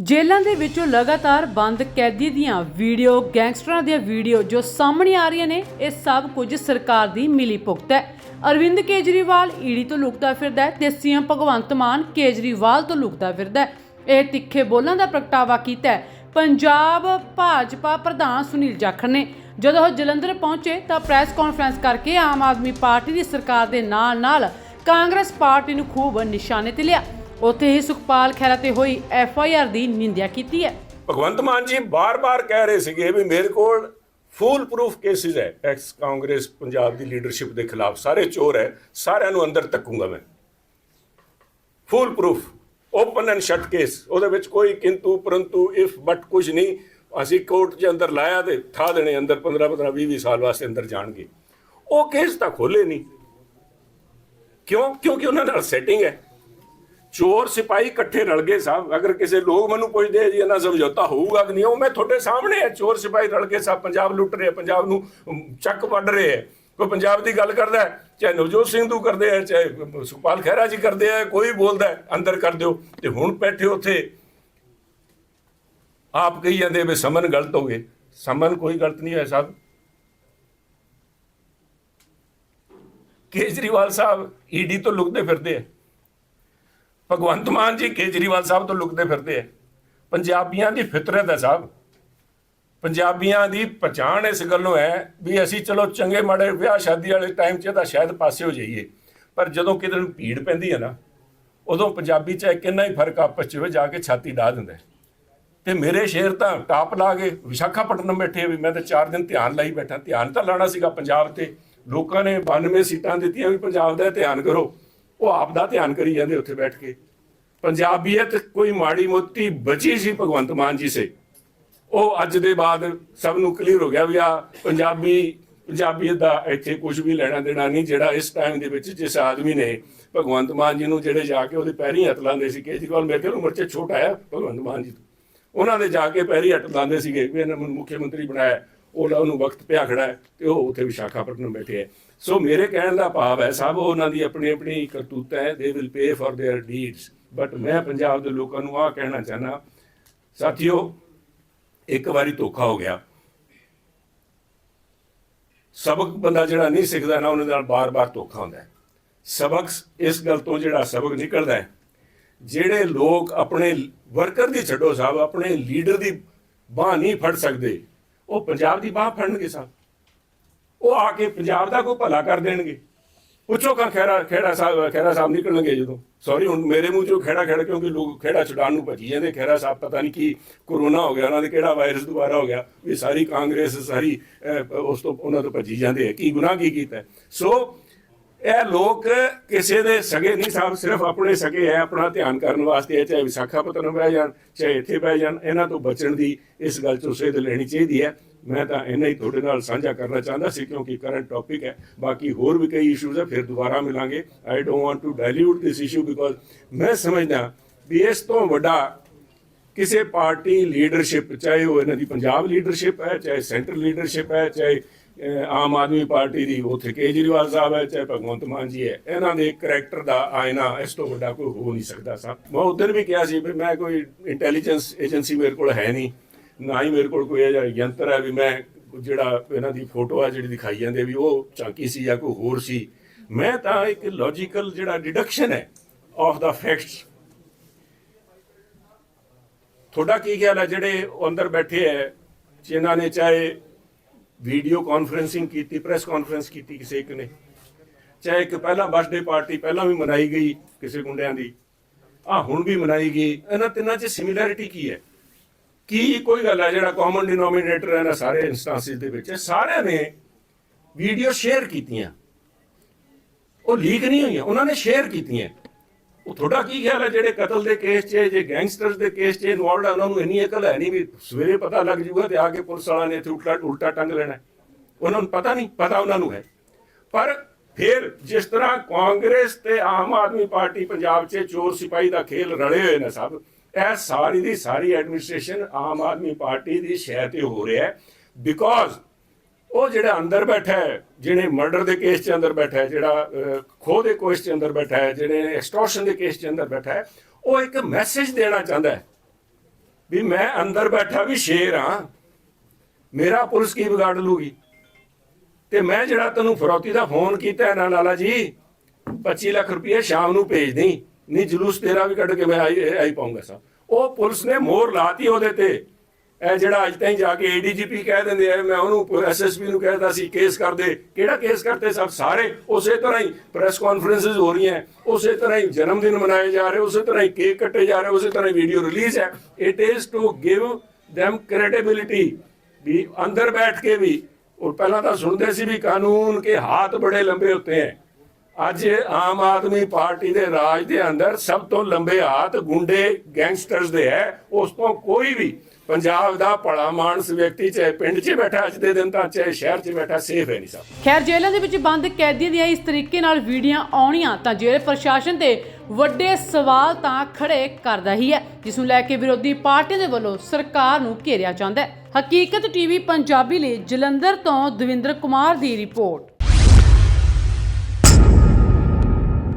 ਜੇਲ੍ਹਾਂ ਦੇ ਵਿੱਚੋਂ ਲਗਾਤਾਰ ਬੰਦ ਕੈਦੀ ਦੀਆਂ ਵੀਡੀਓ, ਗੈਂਗਸਟਰਾਂ ਦੀਆਂ ਵੀਡੀਓ ਜੋ ਸਾਹਮਣੇ ਆ ਰਹੀਆਂ ਨੇ, ਇਹ ਸਭ ਕੁਝ ਸਰਕਾਰ ਦੀ ਮਿਲੀ ਭੁਗਤ ਹੈ। ਅਰਵਿੰਦ ਕੇਜਰੀਵਾਲ ਈਡੀ ਤੋਂ ਲੁਕਦਾ ਫਿਰਦਾ ਹੈ ਤੇ ਸੀਐਮ ਭਗਵੰਤ ਮਾਨ ਕੇਜਰੀਵਾਲ ਤੋਂ ਲੁਕਦਾ ਫਿਰਦਾ ਹੈ। ਇਹ ਤਿੱਖੇ ਬੋਲਾਂ ਦਾ ਪ੍ਰਗਟਾਵਾ ਕੀਤਾ ਹੈ। ਪੰਜਾਬ ਭਾਜਪਾ ਪ੍ਰਧਾਨ ਸੁਨੀਲ ਜਾਖੜ ਨੇ ਜਦੋਂ ਉਹ ਜਲੰਧਰ ਪਹੁੰਚੇ ਤਾਂ ਪ੍ਰੈਸ ਕਾਨਫਰੰਸ ਕਰਕੇ ਆਮ ਆਦਮੀ ਪਾਰਟੀ ਦੀ ਸਰਕਾਰ ਦੇ ਨਾਲ-ਨਾਲ ਕਾਂਗਰਸ ਪਾਰਟੀ ਨੂੰ ਖੂਬ ਨਿਸ਼ਾਨੇ ਤੇ ਲਿਆ। ਉੱਥੇ ਹੀ ਸੁਖਪਾਲ ਖਹਿਰਾ ਤੇ ਹੋਈ ਐਫ ਆਈ ਆਰ ਦੀ ਨਿੰਦਿਆ ਕੀਤੀ ਹੈ। ਭਗਵੰਤ ਮਾਨ ਜੀ ਬਾਰ-ਬਾਰ ਕਹਿ ਰਹੇ ਸੀਗੇ ਵੀ ਮੇਰੇ ਕੋਲ ਫੂਲ ਪ੍ਰੂਫ ਕੇਸਿਸ ਹੈ। ਐਕਸ ਕਾਂਗਰਸ ਪੰਜਾਬ ਦੀ ਲੀਡਰਸ਼ਿਪ ਦੇ ਖਿਲਾਫ ਸਾਰੇ ਚੋਰ ਹੈ। ਸਾਰਿਆਂ ਨੂੰ ਅੰਦਰ ਤੱਕੂਗਾ ਮੈਂ। Foolproof open and shut case ਉਹਦੇ ਵਿੱਚ ਕੋਈ ਕਿੰਤੂ, ਪਰੰਤੂ ਇਫ ਬਟ ਕੁਝ ਨਹੀਂ। ਅਸੀਂ ਕੋਰਟ ਦੇ ਅੰਦਰ ਲਾਇਆ ਤੇ ਠਾ ਦੇਣੇ ਅੰਦਰ 15 15 20 20 ਸਾਲ ਵਾਸਤੇ ਅੰਦਰ ਜਾਣਗੇ। ਉਹ ਕੇਸ ਤਾਂ ਖੋਲੇ ਨਹੀਂ। ਕਿਉਂ? ਕਿਉਂਕਿ ਉਹਨਾਂ ਨਾਲ ਸੈਟਿੰਗ ਹੈ। ਚੋਰ ਸਿਪਾਹੀ ਇਕੱਠੇ ਰਲ ਗਏ ਸਾਹਿਬ ਅਗਰ ਕਿਸੇ ਲੋਕ ਮੈਨੂੰ ਪੁੱਛਦੇ ਆ ਜੀ ਇਹਨਾਂ ਸਮਝੌਤਾ ਹੋਊਗਾ ਕਿ ਨਹੀਂ ਉਹ ਮੈਂ ਤੁਹਾਡੇ ਸਾਹਮਣੇ ਹੈ ਚੋਰ ਸਿਪਾਹੀ ਰਲ ਕੇ ਸਾਹਿਬ ਪੰਜਾਬ ਲੁੱਟ ਰਹੇ ਪੰਜਾਬ ਨੂੰ ਚੱਕ ਵੱਢ ਰਹੇ ਹੈ ਕੋਈ ਪੰਜਾਬ ਦੀ ਗੱਲ ਕਰਦਾ ਹੈ, ਚਾਹੇ ਨਵਜੋਤ ਸਿੰਘ ਤੂੰ ਕਰਦੇ ਹੈ ਚਾਹੇ ਸੁਖਪਾਲ ਖਹਿਰਾ ਜੀ ਕਰਦੇ ਹੈ ਕੋਈ ਬੋਲਦਾ ਅੰਦਰ ਕਰ ਦਿਓ। ਤੇ ਹੁਣ ਬੈਠੇ ਉੱਥੇ ਆਪ ਕਹੀ ਜਾਂਦੇ ਵੀ ਸਮਨ ਗਲਤ ਹੋ ਗਏ। ਸਮਨ ਕੋਈ ਗਲਤ ਨਹੀਂ ਹੋਇਆ ਸਾਹਿਬ। ਕੇਜਰੀਵਾਲ ਸਾਹਿਬ ਈਡੀ ਤੋਂ ਲੁਕਦੇ ਫਿਰਦੇ ਆ। ਭਗਵੰਤ ਮਾਨ ਜੀ ਕੇਜਰੀਵਾਲ ਸਾਹਿਬ ਤੋਂ ਲੁਕਦੇ ਫਿਰਦੇ ਆ। ਪੰਜਾਬੀਆਂ ਦੀ ਫਿਤਰਤ ਹੈ ਸਾਹਿਬ। ਪੰਜਾਬੀਆਂ ਦੀ ਪਛਾਣ ਇਸ ਗੱਲੋਂ ਹੈ ਵੀ ਅਸੀਂ ਚਲੋ ਚੰਗੇ ਮਾੜੇ ਵਿਆਹ ਸ਼ਾਦੀ ਵਾਲੇ ਟਾਈਮ 'ਚ ਤਾਂ ਸ਼ਾਇਦ ਪਾਸੇ ਹੋ ਜਾਈਏ। ਪਰ ਜਦੋਂ ਕਿਤੇ ਨੂੰ ਭੀੜ ਪੈਂਦੀ ਹੈ ਨਾ, ਉਦੋਂ ਪੰਜਾਬੀ 'ਚ ਕਿੰਨਾ ਹੀ ਫ਼ਰਕ ਆਪਸ 'ਚ ਹੋਵੇ ਜਾ ਕੇ ਛਾਤੀ ਡਾ ਦਿੰਦਾ ਹੈ। ਤੇ ਮੇਰੇ ਸ਼ੇਰ ਤਾਂ ਟਾਪ ਲਾ ਕੇ ਵਿਸ਼ਾਖਾਪਟਨਮ ਬੈਠੇ ਵੀ ਮੈਂ ਤਾਂ 4 ਦਿਨ ਧਿਆਨ ਲਾਈ ਬੈਠਾ। ਧਿਆਨ ਤਾਂ ਲਾਣਾ ਸੀਗਾ ਪੰਜਾਬ ਤੇ। ਲੋਕਾਂ ਨੇ 92 ਸੀਟਾਂ ਦਿੱਤੀਆਂ ਵੀ ਪੰਜਾਬ ਦਾ ਧਿਆਨ ਕਰੋ। ਉਹ ਆਪ ਦਾ ਧਿਆਨ ਕਰੀ ਜਾਂਦੇ ਉੱਥੇ ਬੈਠ ਕੇ। ਪੰਜਾਬੀਅਤ ਕੋਈ ਮਾੜੀ ਮੋਟੀ ਬਚੀ ਸੀ ਭਗਵੰਤ ਮਾਨ ਜੀ ਸੇ। ਉਹ ਅੱਜ ਦੇ ਬਾਅਦ ਸਭ ਨੂੰ ਕਲੀਅਰ ਹੋ ਗਿਆ ਵੀ ਆ ਪੰਜਾਬੀ, ਪੰਜਾਬੀਅਤ ਦਾ ਇੱਥੇ ਕੁਝ ਵੀ ਲੈਣਾ ਦੇਣਾ ਨਹੀਂ, ਜਿਹੜਾ ਇਸ ਟਾਈਮ ਦੇ ਵਿੱਚ ਜਿਸ ਆਦਮੀ ਨੇ ਭਗਵੰਤ ਮਾਨ ਜੀ ਨੂੰ ਜਿਹੜੇ ਜਾ ਕੇ ਉਹਦੇ ਪੈਰੀਂ ਹੱਥ ਲਾਉਂਦੇ ਸੀ, ਕੇਜਰੀਵਾਲ ਮੇਰੇ ਕੋਲ ਉਮਰ 'ਚ ਛੋਟਾ ਆ ਭਗਵੰਤ ਮਾਨ ਜੀ। ਤੋਂ ਉਹਨਾਂ ਦੇ ਜਾ ਕੇ ਪੈਰੀ ਹੱਥ ਲਾਉਂਦੇ ਸੀਗੇ ਵੀ ਇਹਨਾਂ ਨੂੰ ਮੁੱਖ ਮੰਤਰੀ ਬਣਾਇਆ। ਉਹਦਾ ਉਹਨੂੰ ਵਕਤ ਪਿਆ ਖੜਾ ਹੈ ਤੇ ਉਹ ਉੱਥੇ ਵਿਸ਼ਾਖਾ ਨੂੰ ਬੈਠੇ ਹੈ। ਸੋ ਮੇਰੇ ਕਹਿਣ ਦਾ ਭਾਵ ਹੈ, ਸਭ ਉਹਨਾਂ ਦੀ ਆਪਣੀ ਆਪਣੀ ਕਰਤੂਤ ਹੈ they will pay for their deeds but ਮੈਂ ਪੰਜਾਬ ਦੇ ਲੋਕਾਂ ਨੂੰ ਆਹ ਕਹਿਣਾ ਚਾਹਨਾ ਸਾਥੀਓ, ਇੱਕ ਵਾਰੀ ਧੋਖਾ ਹੋ ਗਿਆ। ਸਬਕ ਬੰਦਾ ਜਿਹੜਾ ਨਹੀਂ ਸਿੱਖਦਾ ਨਾ ਉਹਨਾਂ ਨਾਲ ਬਾਰ-ਬਾਰ ਧੋਖਾ ਹੁੰਦਾ ਸਬਕ ਇਸ ਗੱਲ ਤੋਂ ਜਿਹੜਾ ਸਬਕ ਨਿਕਲਦਾ ਹੈ, ਜਿਹੜੇ ਲੋਕ ਆਪਣੇ ਵਰਕਰ ਦੀ ਛੱਡੋ ਸਾਹਿਬ, ਆਪਣੇ ਲੀਡਰ ਦੀ ਬਾਹ ਨਹੀਂ ਫੜ ਸਕਦੇ ਉਹ ਪੰਜਾਬ ਦੀ ਬਾਹ ਫੜਨਗੇ ਸਾਹਿਬ ਉਹ ਆ ਕੇ ਪੰਜਾਬ ਦਾ ਕੋਈ ਭਲਾ ਕਰ ਦੇਣਗੇ। ਪੁੱਛੋ ਕਾ ਖੈਰਾ ਖੇੜਾ ਸਾਹਿਬ ਖੈਰਾ ਸਾਹਿਬ ਨਿਕਲਣਗੇ ਜਦੋਂ। ਸੌਰੀ ਹੁਣ ਮੇਰੇ ਮੂੰਹ ਚੋਂ ਖੇੜਾ ਖੇੜਾ ਕਿਉਂਕਿ ਲੋਕ ਖੇੜਾ ਛੁਡਾਉਣ ਨੂੰ ਭੱਜੀ ਜਾਂਦੇ। ਖੈਰਾ ਸਾਹਿਬ ਪਤਾ ਨਹੀਂ ਕੀ ਕਰੋਨਾ ਹੋ ਗਿਆ, ਉਹਨਾਂ ਦੇ ਕਿਹੜਾ ਵਾਇਰਸ ਦੁਬਾਰਾ ਹੋ ਗਿਆ। ਵੀ ਸਾਰੀ ਕਾਂਗਰਸ, ਸਾਰੀ ਉਸ ਤੋਂ, ਉਹਨਾਂ ਤੋਂ ਭੱਜੀ ਜਾਂਦੇ ਆ। ਕੀ ਗੁਨਾਹ ਕੀ ਕੀਤਾ? ਸੋ ਇਹ ਲੋਕ ਕਿਸੇ ਦੇ ਸਗੇ ਨਹੀਂ ਸਾਹਿਬ ਸਿਰਫ ਆਪਣੇ ਸਗੇ ਹੈ, ਆਪਣਾ ਧਿਆਨ ਕਰਨ ਵਾਸਤੇ ਹੈ, ਚਾਹੇ ਵਿਸ਼ਾਖਾਪਟਨਮ ਬਹਿ ਜਾਣ, ਚਾਹੇ ਇੱਥੇ ਬਹਿ ਜਾਣ, ਇਹਨਾਂ ਤੋਂ ਬਚਣ ਦੀ ਇਸ ਗੱਲ ਤੋਂ ਸੇਧ ਲੈਣੀ ਚਾਹੀਦੀ ਹੈ। ਮੈਂ ਤਾਂ ਇਹਨਾਂ ਹੀ ਤੁਹਾਡੇ ਨਾਲ ਸਾਂਝਾ ਕਰਨਾ ਚਾਹੁੰਦਾ ਸੀ, ਕਿਉਂਕਿ ਕਰੰਟ ਟੌਪਿਕ ਹੈ, ਬਾਕੀ ਹੋਰ ਵੀ ਕਈ ਇਸ਼ੂਜ਼ ਹੈ, ਫਿਰ ਦੁਬਾਰਾ ਮਿਲਾਂਗੇ। I don't want to dilute this issue because ਮੈਂ ਸਮਝਦਾ ਵੀ ਇਸ ਤੋਂ ਵੱਡਾ ਕਿਸੇ ਪਾਰਟੀ ਲੀਡਰਸ਼ਿਪ ਚਾਹੇ ਉਹ ਇਹਨਾਂ ਦੀ ਪੰਜਾਬ ਲੀਡਰਸ਼ਿਪ ਹੈ, ਚਾਹੇ ਸੈਂਟਰ ਲੀਡਰਸ਼ਿਪ ਹੈ, ਚਾਹੇ ਆਮ ਆਦਮੀ ਪਾਰਟੀ ਦੀ ਉੱਥੇ ਕੇਜਰੀਵਾਲ ਸਾਹਿਬ ਹੈ, ਚਾਹੇ ਭਗਵੰਤ ਮਾਨ ਜੀ ਹੈ। ਇਹਨਾਂ ਦੇ ਕਰੈਕਟਰ ਦਾ ਆਇਨਾ ਇਸ ਤੋਂ ਵੱਡਾ ਕੋਈ ਹੋ ਨਹੀਂ ਸਕਦਾ ਸਾਹਿਬ ਮੈਂ ਉਧਰ ਵੀ ਕਿਹਾ ਸੀ ਵੀ ਮੈਂ ਕੋਈ ਇੰਟੈਲੀਜੈਂਸ ਏਜੰਸੀ ਮੇਰੇ ਕੋਲ ਹੈ ਨਹੀਂ, ਨਾ ਹੀ ਮੇਰੇ ਕੋਲ ਕੋਈ ਇਹ ਜਿਹਾ ਯੰਤਰ ਹੈ ਵੀ ਮੈਂ ਜਿਹੜਾ ਇਹਨਾਂ ਦੀ ਫੋਟੋ ਆ ਜਿਹੜੀ ਦਿਖਾਈ ਜਾਂਦੇ ਵੀ ਉਹ ਚਾਂਕੀ ਸੀ ਜਾਂ ਕੋਈ ਹੋਰ ਸੀ। ਮੈਂ ਤਾਂ ਇੱਕ ਲੌਜੀਕਲ ਜਿਹੜਾ ਡਿਡਕਸ਼ਨ ਹੈ ਆਫ ਦਾ ਫੈਕਟਸ ਤੁਹਾਡਾ ਕੀ ਖਿਆਲ ਹੈ ਜਿਹੜੇ ਉਹ ਅੰਦਰ ਬੈਠੇ ਹੈ, ਜਿਨ੍ਹਾਂ ਨੇ ਚਾਹੇ ਵੀਡੀਓ ਕਾਨਫਰੈਂਸਿੰਗ ਕੀਤੀ ਪ੍ਰੈਸ ਕਾਨਫਰੰਸ ਕੀਤੀ ਕਿਸੇ ਇੱਕ ਨੇ। ਚਾਹੇ ਇੱਕ ਪਹਿਲਾਂ ਬਰਥਡੇ ਪਾਰਟੀ ਪਹਿਲਾਂ ਵੀ ਮਨਾਈ ਗਈ ਕਿਸੇ ਗੁੰਡਿਆਂ ਦੀ ਆ ਹੁਣ ਵੀ ਮਨਾਈ ਗਈ। ਇਹਨਾਂ ਤਿੰਨਾਂ 'ਚ ਸਿਮਿਲੈਰਿਟੀ ਕੀ ਹੈ? ਕੀ ਕੋਈ ਗੱਲ ਹੈ ਜਿਹੜਾ ਕਾਮਨ ਡਿਨੋਮੀਨੇਟਰ ਹੈ ਨਾ ਸਾਰੇ ਇਨਸਟੈਂਸਿਸ ਦੇ ਵਿੱਚ? ਸਾਰਿਆਂ ਨੇ ਵੀਡੀਓ ਸ਼ੇਅਰ ਕੀਤੀਆਂ। ਉਹ ਲੀਕ ਨਹੀਂ ਹੋਈਆਂ, ਉਹਨਾਂ ਨੇ ਸ਼ੇਅਰ ਕੀਤੀਆਂ। ਉਹ ਤੁਹਾਡਾ ਕੀ ਖਿਆਲ ਹੈ? ਜਿਹੜੇ ਕਤਲ ਦੇ ਕੇਸ 'ਚ ਜੇ ਗੈਂਗਸਟਰਸ ਦੇ ਕੇਸ 'ਚ ਇਨਵੋਲਡ ਹੈ ਉਹਨਾਂ ਨੂੰ ਇੰਨੀ ਅਕਲ ਹੈ ਨਹੀਂ ਵੀ ਸਵੇਰੇ ਪਤਾ ਲੱਗ ਜੂਗਾ ਤੇ ਆ ਕੇ ਪੁਲਿਸ ਵਾਲਿਆਂ ਨੇ ਇੱਥੇ ਉਲਟਾ ਉਲਟਾ ਟੰਗ ਲੈਣਾ ਉਹਨਾਂ ਨੂੰ ਪਤਾ ਨਹੀਂ, ਪਤਾ ਉਹਨਾਂ ਨੂੰ ਹੈ। ਪਰ ਫਿਰ ਜਿਸ ਤਰ੍ਹਾਂ ਕਾਂਗਰਸ ਤੇ ਆਮ ਆਦਮੀ ਪਾਰਟੀ ਪੰਜਾਬ 'ਚ ਚੋਰ ਸਿਪਾਹੀ ਦਾ ਖੇਲ ਰਲੇ ਹੋਏ ਨੇ ਸਭ, ਇਹ ਸਾਰੀ ਦੀ ਸਾਰੀ ਐਡਮਿਨਿਸਟ੍ਰੇਸ਼ਨ ਆਮ ਆਦਮੀ ਪਾਰਟੀ ਦੀ ਸ਼ਹਿ ਤੇ ਹੋ ਰਿਹਾ ਹੈ। ਬਿਕੋਜ਼ ਉਹ ਜਿਹੜਾ ਅੰਦਰ ਬੈਠਾ ਹੈ, ਜਿਹਨੇ ਮਰਡਰ ਦੇ ਕੇਸ 'ਚ ਅੰਦਰ ਬੈਠਾ ਹੈ, ਜਿਹੜਾ ਖੋਹ ਦੇ ਕੇਸ 'ਚ ਅੰਦਰ ਬੈਠਾ ਹੈ ਜਿਹੜੇ ਐਕਸਟੋਰਸ਼ਨ ਦੇ ਕੇਸ 'ਚ ਅੰਦਰ ਬੈਠਾ ਹੈ, ਉਹ ਇੱਕ ਮੈਸੇਜ ਦੇਣਾ ਚਾਹੁੰਦਾ ਹੈ ਵੀ ਮੈਂ ਅੰਦਰ ਬੈਠਾ ਵੀ ਸ਼ੇਰ ਹਾਂ, ਮੇਰਾ ਪੁਲਿਸ ਕੀ ਵਿਗਾੜ ਲੂਗੀ? ਤੇ ਮੈਂ ਜਿਹੜਾ ਤੈਨੂੰ ਫਰੌਤੀ ਦਾ ਫੋਨ ਕੀਤਾ ਹੈ ਨਾ, ਲਾਲਾ ਜੀ 25 ਲੱਖ ਰੁਪਏ ਸ਼ਾਮ ਨੂੰ ਭੇਜ ਦੇ ਨਹੀਂ ਜਲੂਸ ਤੇਰਾ ਵੀ ਕੱਢ ਕੇ ਮੈਂ ਆਈ ਆਈ ਪਾਉਂਗਾ ਸਾ ਉਹ ਪੁਲਿਸ ਨੇ ਮੋਹਰ ਲਾਤੀ ਉਹਦੇ ਤੇ। ਇਹ ਜਿਹੜਾ ਅੱਜ ਤਾਈਂ ਜਾ ਕੇ ਏਡੀਜੀਪੀ ਕਹਿ ਦਿੰਦੇ ਆ, ਮੈਂ ਉਹਨੂੰ ਐਸਐਸਪੀ ਨੂੰ ਕਹਿਦਾ ਸੀ ਕੇਸ ਕਰ ਦੇ ਕਿਹੜਾ ਕੇਸ ਕਰਤੇ ਸਭ ਸਾਰੇ। ਉਸੇ ਤਰ੍ਹਾਂ ਹੀ ਪ੍ਰੈਸ ਕਾਨਫਰੰਸਸ ਹੋ ਰਹੀਆਂ। ਉਸੇ ਤਰ੍ਹਾਂ ਹੀ ਜਨਮ ਦਿਨ ਮਨਾਏ ਜਾ ਰਹੇ, ਉਸੇ ਤਰ੍ਹਾਂ ਹੀ ਕੇਕ ਕੱਟੇ ਜਾ ਰਹੇ, ਉਸੇ ਤਰ੍ਹਾਂ ਹੀ ਵੀਡੀਓ ਰਿਲੀਜ਼ ਹੈ। It is to give them credibility ਵੀ ਅੰਦਰ ਬੈਠ ਕੇ ਵੀ। ਉਹ ਪਹਿਲਾਂ ਤਾਂ ਸੁਣਦੇ ਸੀ ਵੀ ਕਾਨੂੰਨ ਕੇ ਹੱਥ ਬੜੇ ਲੰਬੇ ਹੁੰਦੇ ਹੈ। ਅੱਜ ਆਮ ਆਦਮੀ ਪਾਰਟੀ ਦੇ ਰਾਜ ਦੇ ਅੰਦਰ ਸਭ ਤੋਂ ਲੰਬੇ ਹੱਥ ਗੁੰਡੇ ਗੈਂਗਸਟਰਸ ਦੇ ਹੈ। ਉਸ ਤੋਂ ਕੋਈ ਵੀ ਪੰਜਾਬ ਦਾ ਭਲਾ ਮਾਨਸ ਵਿਅਕਤੀ, ਚਾਹੇ ਪਿੰਡ 'ਚ ਬੈਠਾ ਅੱਜ ਦੇ ਦਿਨ ਤਾਂ, ਚਾਹੇ ਸ਼ਹਿਰ 'ਚ ਬੈਠਾ ਸੇਫ ਹੈ ਨਹੀਂ ਸਭ। ਖੈਰ, ਜੇਲ੍ਹਾਂ ਦੇ ਵਿੱਚ ਬੰਦ ਕੈਦੀਆਂ ਦੀਆਂ ਇਸ ਤਰੀਕੇ ਨਾਲ ਵੀਡੀਓ ਆਉਣੀਆਂ ਤਾਂ ਜੇਲ੍ਹ ਪ੍ਰਸ਼ਾਸਨ ਤੇ ਵੱਡੇ ਸਵਾਲ ਤਾਂ ਖੜੇ ਕਰਦਾ ਹੀ ਹੈ, ਜਿਸ ਨੂੰ ਲੈ ਕੇ ਵਿਰੋਧੀ ਪਾਰਟੀ ਦੇ ਵੱਲੋਂ ਸਰਕਾਰ ਨੂੰ ਘੇਰਿਆ ਜਾਂਦਾ ਹੈ। ਹਕੀਕਤ ਟੀਵੀ ਪੰਜਾਬੀ ਲਈ ਜਲੰਧਰ ਤੋਂ ਦਵਿੰਦਰ ਕੁਮਾਰ ਦੀ ਰਿਪੋਰਟ।